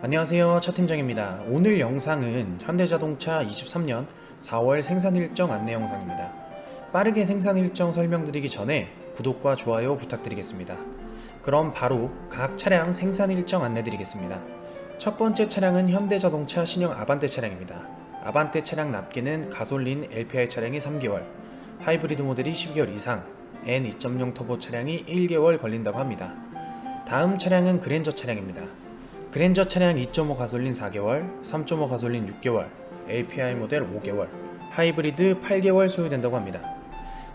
안녕하세요. 차 팀장입니다. 오늘 영상은 현대자동차 23년 4월 생산 일정 안내 영상입니다. 빠르게 생산 일정 설명드리기 전에 구독과 좋아요 부탁드리겠습니다. 그럼 바로 각 차량 생산 일정 안내 드리겠습니다. 첫 번째 차량은 현대자동차 신형 아반떼 차량입니다. 아반떼 차량 납기는 가솔린 LPI 차량이 3개월, 하이브리드 모델이 12개월 이상, N2.0 터보 차량이 1개월 걸린다고 합니다. 다음 차량은 그랜저 차량입니다. 그랜저 차량 2.5 가솔린 4개월, 3.5 가솔린 6개월, API 모델 5개월, 하이브리드 8개월 소요된다고 합니다.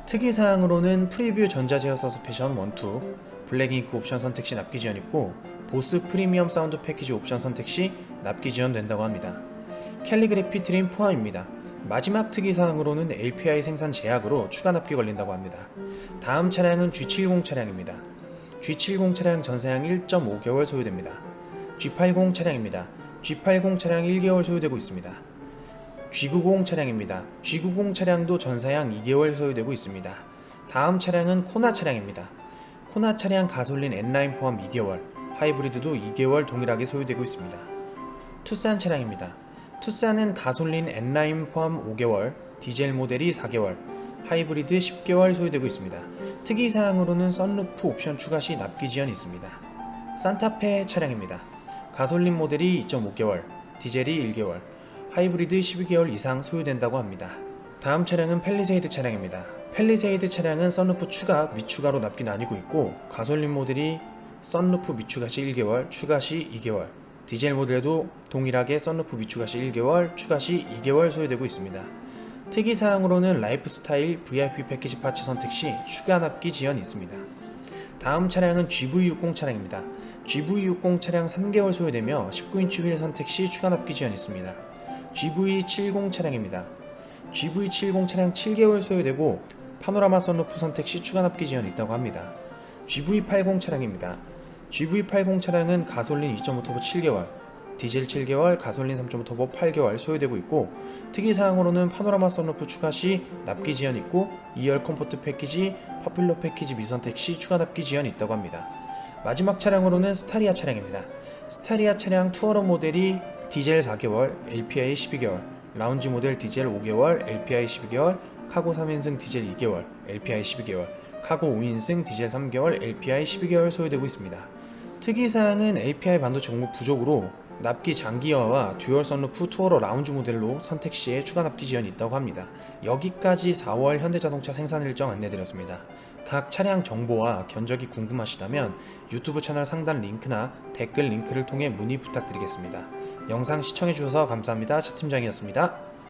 특이사항으로는 프리뷰 전자제어 서스펜션 1, 2, 블랙잉크 옵션 선택 시 납기 지원 있고 보스 프리미엄 사운드 패키지 옵션 선택 시 납기 지원된다고 합니다. 캘리그래피 트림 포함입니다. 마지막 특이사항으로는 LPI 생산 제약으로 추가 납기 걸린다고 합니다. 다음 차량은 G70 차량입니다. G70 차량 전사양 1.5개월 소요됩니다. G80 차량입니다. G80 차량 1개월 소요되고 있습니다. G90 차량입니다. G90 차량도 전사양 2개월 소요되고 있습니다. 다음 차량은 코나 차량입니다. 코나 차량 가솔린 N라인 포함 2개월, 하이브리드도 2개월 동일하게 소요되고 있습니다. 투싼 차량입니다. 투싼은 가솔린 N라인 포함 5개월, 디젤 모델이 4개월, 하이브리드 10개월 소요되고 있습니다. 특이사항으로는 썬루프 옵션 추가 시 납기 지연이 있습니다. 산타페 차량입니다. 가솔린 모델이 2.5개월, 디젤이 1개월, 하이브리드 12개월 이상 소요된다고 합니다. 다음 차량은 펠리세이드 차량입니다. 펠리세이드 차량은 썬루프 추가, 미추가로 납기 나뉘고 있고 가솔린 모델이 썬루프 미추가 시 1개월, 추가 시 2개월, 디젤 모델도 동일하게 썬루프 미추가 시 1개월, 추가 시 2개월 소요되고 있습니다. 특이사항으로는 라이프스타일 VIP 패키지 파츠 선택 시 추가 납기 지연이 있습니다. 다음 차량은 GV60 차량입니다. GV60 차량 3개월 소요되며 19인치 휠 선택 시 추가 납기 지연이 있습니다. GV70 차량입니다. GV70 차량 7개월 소요되고 파노라마 선루프 선택 시 추가 납기 지연이 있다고 합니다. GV80 차량입니다. GV80 차량은 가솔린 2.5 터보 7개월, 디젤 7개월, 가솔린 3.5 터보 8개월 소요되고 있고 특이사항으로는 파노라마 선루프 추가 시 납기 지연 있고 2열 컴포트 패키지, 퍼필러 패키지 미선택 시 추가 납기 지연이 있다고 합니다. 마지막 차량으로는 스타리아 차량입니다. 스타리아 차량 투어러 모델이 디젤 4개월, LPI 12개월, 라운지 모델 디젤 5개월, LPI 12개월, 카고 3인승 디젤 2개월, LPI 12개월, 카고 5인승 디젤 3개월, LPI 12개월 소요되고 있습니다. 특이사항은 LPI 반도체 공급 부족으로 납기 장기화와 듀얼 선루프 투어러 라운지 모델로 선택 시에 추가 납기 지연이 있다고 합니다. 여기까지 4월 현대자동차 생산 일정 안내드렸습니다. 각 차량 정보와 견적이 궁금하시다면 유튜브 채널 상단 링크나 댓글 링크를 통해 문의 부탁드리겠습니다. 영상 시청해주셔서 감사합니다. 차 팀장이었습니다.